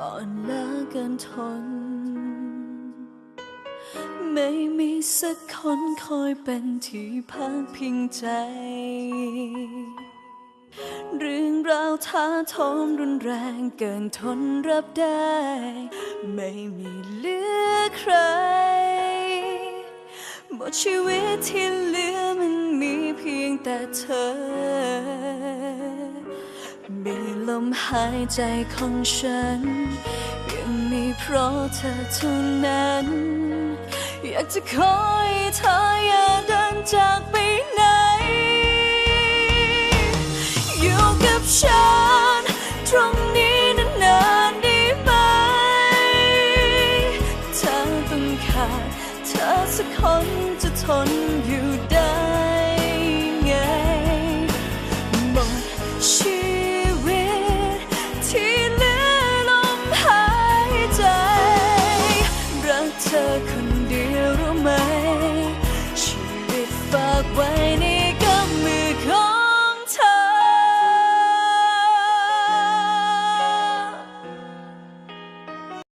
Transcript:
อ่อนล้าเกินทน ไม่มีสักคนคอยเป็นที่พักพิงใจ เรื่องราวท้าโทมรุนแรงเกินทนรับได้ ไม่มีเหลือใคร หมดชีวิตที่เหลือมันมีเพียงแต่เธอ มีลมหายใจของฉัน ยังมีเพราะเธอเท่านั้น อยากจะขอให้เธออย่าเดินจากไปไหน อยู่กับฉัน ตรงนี้นานๆได้ไหม เธอต้องขาด เธอสักคน 的可能